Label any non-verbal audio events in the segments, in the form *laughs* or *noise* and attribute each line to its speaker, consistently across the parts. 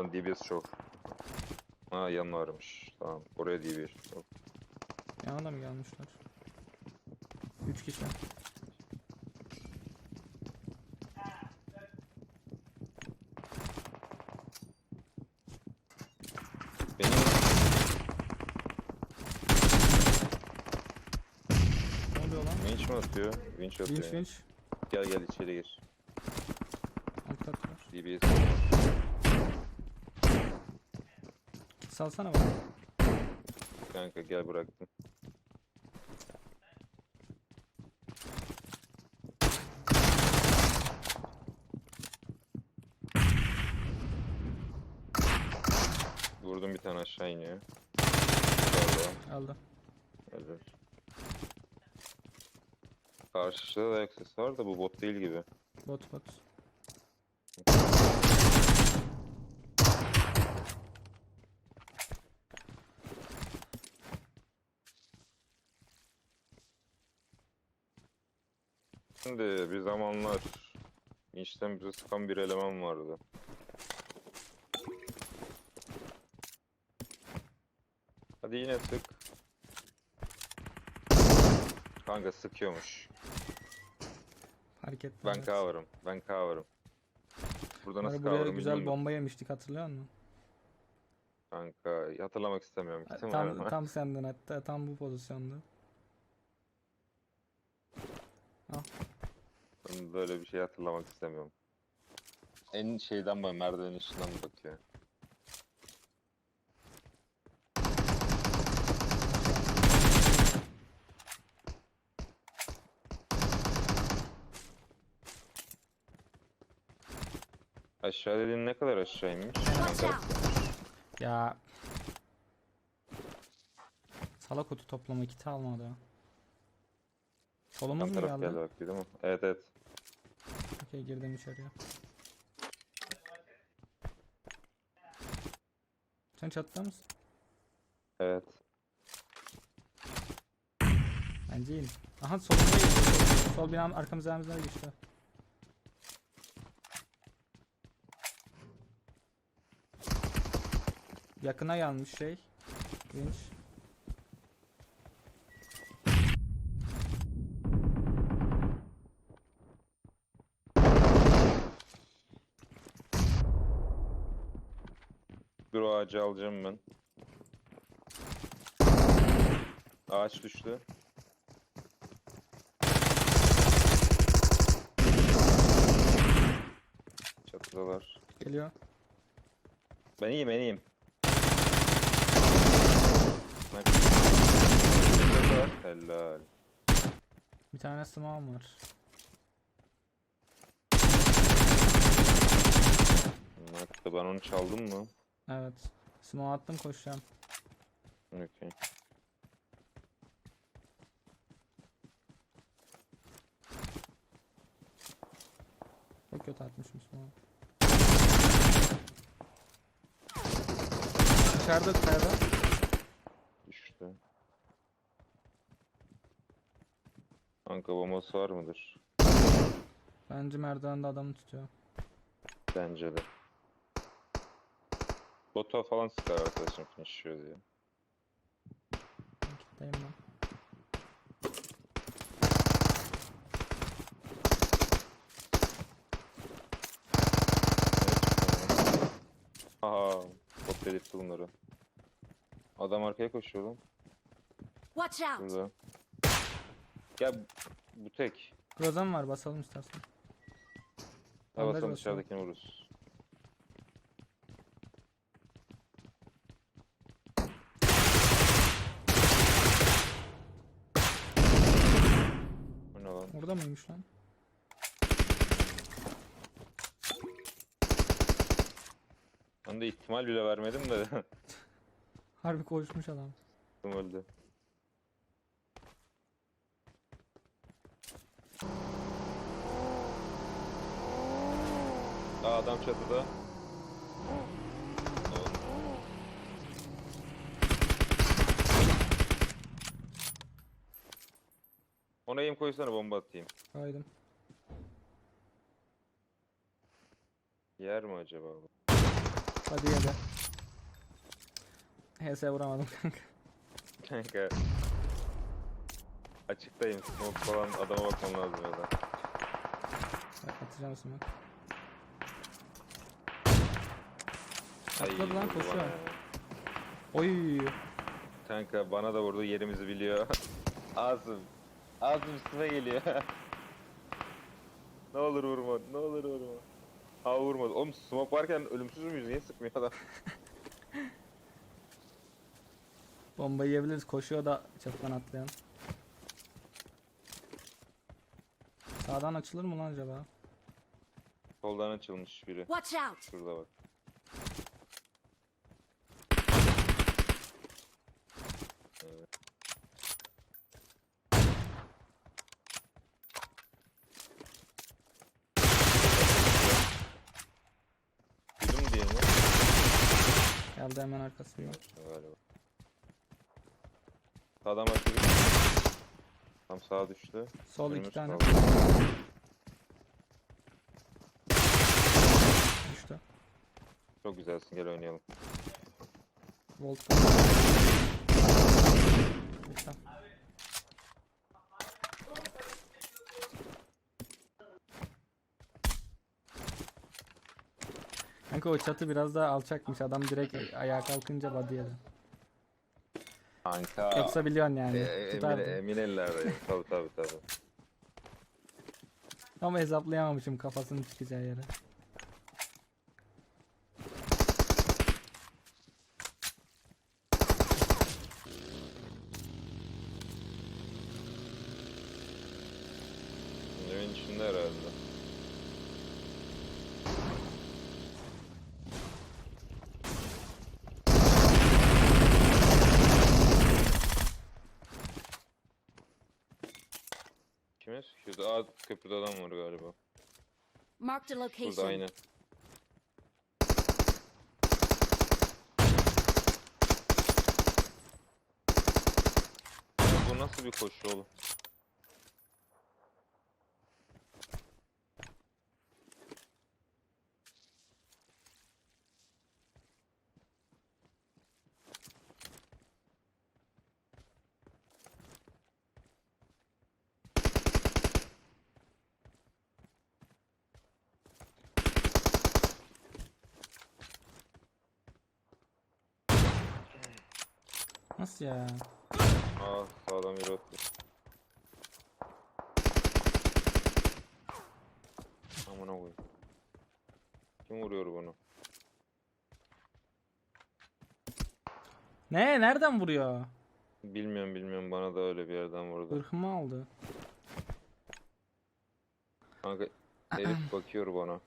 Speaker 1: Oradan DBS çok. Ha yan varmış. Tamam. Oraya DBS. Yok.
Speaker 2: Yana da mı gelmişler? 3 kişi.
Speaker 1: Benim
Speaker 2: Ne oluyor lan?
Speaker 1: winch mi atıyor? Winch atıyor.
Speaker 2: Winch winch.
Speaker 1: Gel gel içeri gir.
Speaker 2: Alt kat var.
Speaker 1: DBS.
Speaker 2: Salsana bana.
Speaker 1: Kanka gel bıraktım. Vurdum bir tane aşağı iniyor. Vallahi,
Speaker 2: Aldı.
Speaker 1: evet. Karşıda da var da bu bot değil gibi.
Speaker 2: Bot bot.
Speaker 1: Şimdi bir zamanlar işten bize sıkan bir eleman vardı. Hadi yine sık. Kanka sıkıyormuş.
Speaker 2: Fark ettim.
Speaker 1: Ben cover'ım. Ben cover'ım. Burada nasıl
Speaker 2: Hani buraya
Speaker 1: cover'ım
Speaker 2: güzel
Speaker 1: bilmiyorum
Speaker 2: bomba yemiştik hatırlıyor musun?
Speaker 1: Kanka hatırlamak istemiyorum.
Speaker 2: Tam,
Speaker 1: var
Speaker 2: tam senden hatta tam bu pozisyonda.
Speaker 1: Ben böyle bir şey hatırlamak istemiyorum. En şeyden bak merdivenin üstünden bakıyor. Aşağı dediğin ne kadar aşağıymış?
Speaker 2: Ya. Salak otu toplama kiti almadı. Solumuz
Speaker 1: Yan
Speaker 2: mu
Speaker 1: taraf
Speaker 2: geldi?
Speaker 1: geldi bak değil mi? Evet evet.
Speaker 2: Okey girdim içeriye. Sen çatıda mısın?
Speaker 1: Evet.
Speaker 2: Bence in. Aha solunda geçti. Sol binam arkamızdan arkamızdan geçti. Yakına gelmiş şey. Winch.
Speaker 1: Bir o ağacı alacağım ben. Ağaç düştü. Çatıdalar.
Speaker 2: Geliyor.
Speaker 1: Ben iyiyim, ben iyiyim. Bak. Helal.
Speaker 2: Bir tane small var.
Speaker 1: Hatta ben onu çaldım mı?
Speaker 2: Evet. Small attım koşacağım.
Speaker 1: Okey.
Speaker 2: Çok kötü atmışım small. Dışarıda dışarıda.
Speaker 1: Düştü. Kanka bombası var mıdır?
Speaker 2: Bence merdivende adamı tutuyor.
Speaker 1: Bence de. Bota falan sıkar arkadaşım finishiyor diye.
Speaker 2: Ben kitleyim ben.
Speaker 1: Aha, bot delirtti bunları. Adam arkaya koşuyor lan.
Speaker 3: Watch out!
Speaker 1: Burada. Gel bu tek.
Speaker 2: Groza mı var basalım istersen.
Speaker 1: Havasını
Speaker 2: basıyorum.
Speaker 1: dışarıdakini vururuz. Bu ne lan?
Speaker 2: Orada mıymış lan?
Speaker 1: Ben de ihtimal bile vermedim de. *laughs*
Speaker 2: Harbi koşmuş adam.
Speaker 1: öldü. Aa adam çatıda. Ona aim koysana bomba atayım.
Speaker 2: Kaydım.
Speaker 1: Yer mi acaba bu?
Speaker 2: Hadi yedi. HS vuramadım *laughs* kanka.
Speaker 1: Kanka. Açıktayım. Smoke falan adama bakmam lazım ya da.
Speaker 2: Atacağım smoke. Atladı lan,
Speaker 1: vurdu
Speaker 2: koşuyor.
Speaker 1: bana ya.
Speaker 2: Oy.
Speaker 1: Kanka bana da vurdu yerimizi biliyor. *laughs* Asım. Asım üstüme geliyor. ne olur vurma, ne olur vurma. Ha vurmadı. Oğlum smoke varken ölümsüz müyüz? Niye sıkmıyor adam? *laughs*
Speaker 2: Bomba yiyebiliriz. Koşuyor da çatıdan atlayan. Sağdan açılır mı lan acaba?
Speaker 1: Soldan açılmış biri.
Speaker 3: Watch out!
Speaker 1: Şurada bak. Evet. Duydun mu diyelim lan?
Speaker 2: Geldi hemen arkası yok.
Speaker 1: Galiba. Sağdan başladık. Tam sağa düştü.
Speaker 2: Sol iki
Speaker 1: Önümüz
Speaker 2: tane.
Speaker 1: kaldı.
Speaker 2: Düştü.
Speaker 1: Çok güzelsin gel oynayalım.
Speaker 2: Volt. Lütfen. Kanka o çatı biraz daha alçakmış. Adam direkt ayağa kalkınca body yedi.
Speaker 1: Kanka.
Speaker 2: Yoksa biliyorsun yani.
Speaker 1: E, e, emin,
Speaker 2: tutardı.
Speaker 1: emin ellerdeyim. *laughs* tabii tabii tabii.
Speaker 2: Ama hesaplayamamışım kafasının çıkacağı yere.
Speaker 1: Evin içinde herhalde. Köprüde adam var galiba.
Speaker 3: Marked a
Speaker 1: Burada
Speaker 3: location.
Speaker 1: aynı. Ya bu nasıl bir koşu oğlum?
Speaker 2: Nasıl ya?
Speaker 1: Aa sağdan biri atıyor. Amına koyayım. Kim vuruyor bunu?
Speaker 2: Ne? Nereden vuruyor?
Speaker 1: Bilmiyorum bilmiyorum bana da öyle bir yerden vurdu.
Speaker 2: Irkımı aldı.
Speaker 1: Kanka herif bakıyor bana.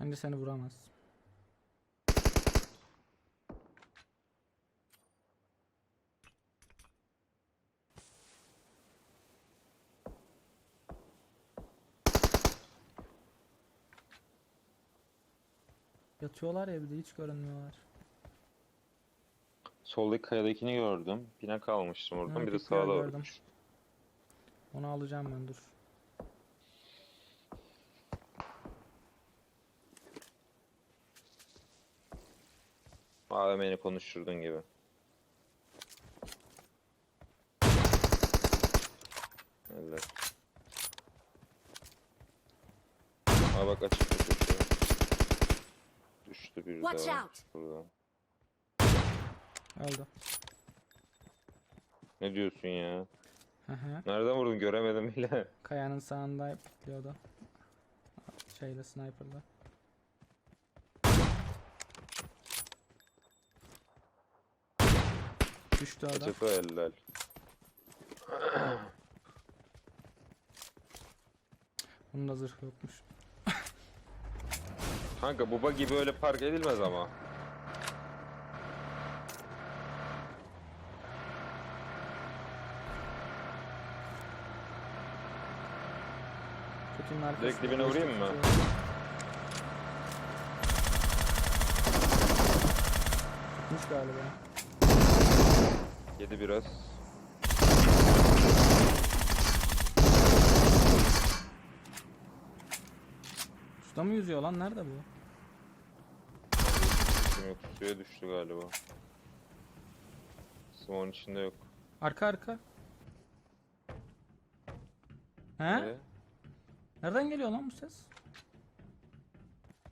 Speaker 2: Bence seni vuramaz. Yatıyorlar evde hiç görünmüyorlar.
Speaker 1: Soldaki kayadakini gördüm. Bina kalmıştım oradan.
Speaker 2: Ha,
Speaker 1: bir de sağda
Speaker 2: gördüm. Onu alacağım ben dur.
Speaker 1: AVM'ni konuşturdun gibi. Evet. Aa bak biri
Speaker 3: Watch out.
Speaker 1: Burada.
Speaker 2: Öldü.
Speaker 1: Ne diyorsun ya?
Speaker 2: Hı hı.
Speaker 1: Nereden vurdun göremedim bile. *laughs*
Speaker 2: Kayanın sağında pikliyordu. Şeyle sniper'la. Düştü adam.
Speaker 1: Açıkla eller.
Speaker 2: Bunun da zırh yokmuş.
Speaker 1: Kanka buba gibi öyle park edilmez ama.
Speaker 2: Kutunun arkasında.
Speaker 1: Direkt dibine vurayım mı?
Speaker 2: Tutmuş galiba.
Speaker 1: Yedi biraz.
Speaker 2: Suda mı yüzüyor lan? Nerede bu?
Speaker 1: Kim yok suya düştü galiba. Simon içinde yok.
Speaker 2: Arka arka. He?
Speaker 1: Ee,
Speaker 2: Nereden geliyor lan bu ses?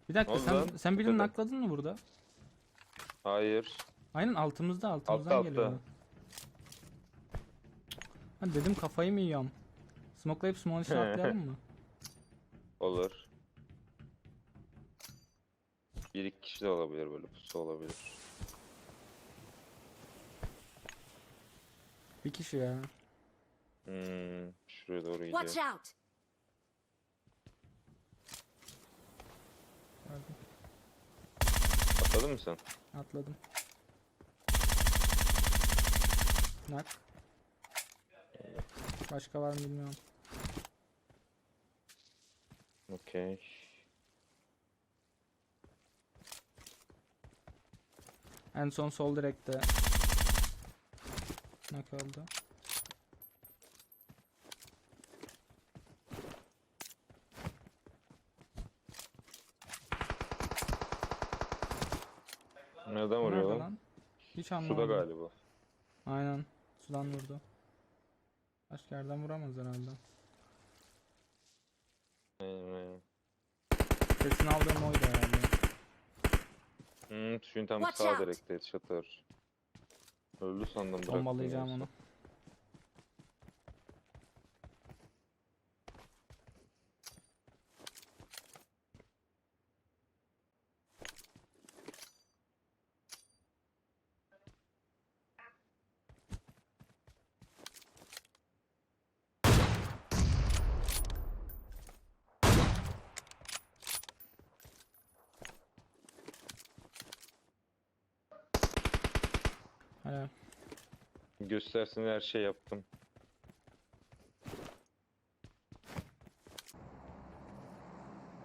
Speaker 2: Bir dakika sen,
Speaker 1: lan?
Speaker 2: sen birini
Speaker 1: Tepede.
Speaker 2: nakladın mı burada?
Speaker 1: Hayır.
Speaker 2: Aynen altımızda altımızdan
Speaker 1: Altta,
Speaker 2: geliyor.
Speaker 1: altta.
Speaker 2: Ha dedim kafayı mı yiyorum? Smokelayıp smoke'un içine *laughs* atlayalım mı?
Speaker 1: Olur. Bir iki kişi de olabilir böyle pusu olabilir.
Speaker 2: Bir kişi ya.
Speaker 1: Hmm, şuraya doğru
Speaker 3: Watch
Speaker 1: gidiyor.
Speaker 3: out!
Speaker 2: Gördüm.
Speaker 1: Atladın mı sen?
Speaker 2: Atladım. Nak. Başka var mı bilmiyorum.
Speaker 1: Okey.
Speaker 2: En son sol direkte. Nak oldu.
Speaker 1: Nereden vuruyor
Speaker 2: nerede
Speaker 1: lan?
Speaker 2: lan? Hiç
Speaker 1: Suda
Speaker 2: anlamadım.
Speaker 1: galiba.
Speaker 2: Aynen. Sudan vurdu. Başka yerden vuramaz herhalde.
Speaker 1: Aynen aynen.
Speaker 2: Sesini aldığım oydu herhalde.
Speaker 1: Hmm, suyun tam
Speaker 3: Watch
Speaker 1: sağ
Speaker 3: out.
Speaker 1: direkte headshot var. Öldü sandım.
Speaker 2: Bombalayacağım onu. Helal.
Speaker 1: Göstersin her şey yaptım.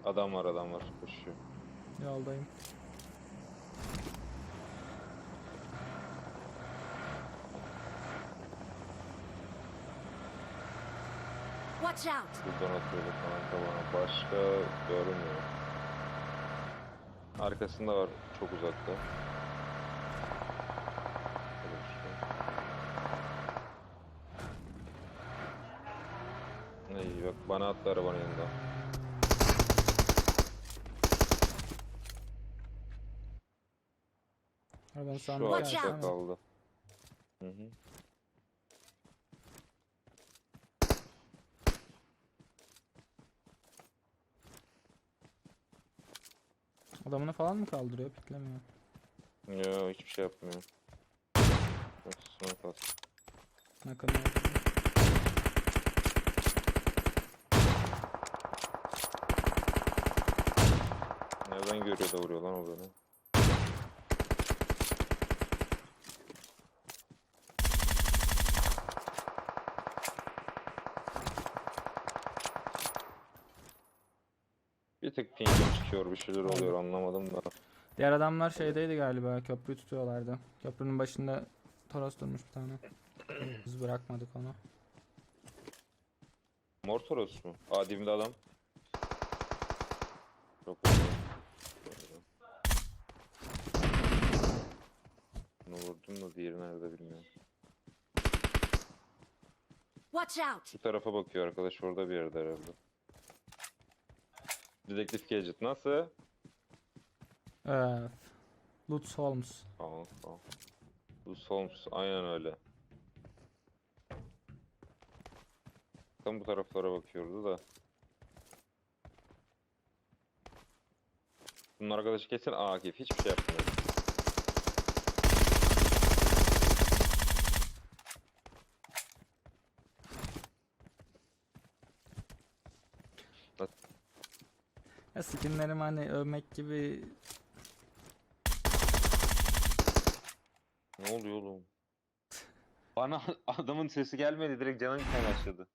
Speaker 1: Adam var adam var koşuyor.
Speaker 2: Yoldayım.
Speaker 3: Watch out!
Speaker 1: Buradan atıyordu kanka bana. Başka görmüyor. Arkasında var çok uzakta. Şöyle bir şey. İyi bak bana attı arabanın yanında.
Speaker 2: Arabanın
Speaker 1: Şu
Speaker 2: sağında
Speaker 3: Watch
Speaker 1: ağaçta
Speaker 3: out.
Speaker 1: kaldı. Hı hı.
Speaker 2: Adamını falan mı kaldırıyor? Piklemiyor.
Speaker 1: Yo hiçbir şey yapmıyor. Bak, Smoke at.
Speaker 2: Nakın
Speaker 1: Nereden görüyor da vuruyor lan o beni. Bir tık pingim çıkıyor bir şeyler oluyor anlamadım da.
Speaker 2: Diğer adamlar şeydeydi galiba. Köprüyü tutuyorlardı. Köprünün başında Toros durmuş bir tane. Biz bırakmadık onu.
Speaker 1: Mortoros mu? Aa dibimde adam. Çok iyi. Bunu vurdum da diğeri nerede bilmiyorum.
Speaker 3: Watch out!
Speaker 1: Şu tarafa bakıyor arkadaş orada bir yerde herhalde. Dedektif Gadget nasıl?
Speaker 2: Evet. Lutz Holmes.
Speaker 1: Tamam tamam. Bu Holmes aynen öyle. Tam bu taraflara bakıyordu da. Bunun arkadaşı kesin Akif hiçbir şey yapmıyor.
Speaker 2: Ya skinlerim hani övmek gibi
Speaker 1: Ne oluyor oğlum? Bana *laughs* adamın sesi gelmedi direkt canım gitmeye başladı.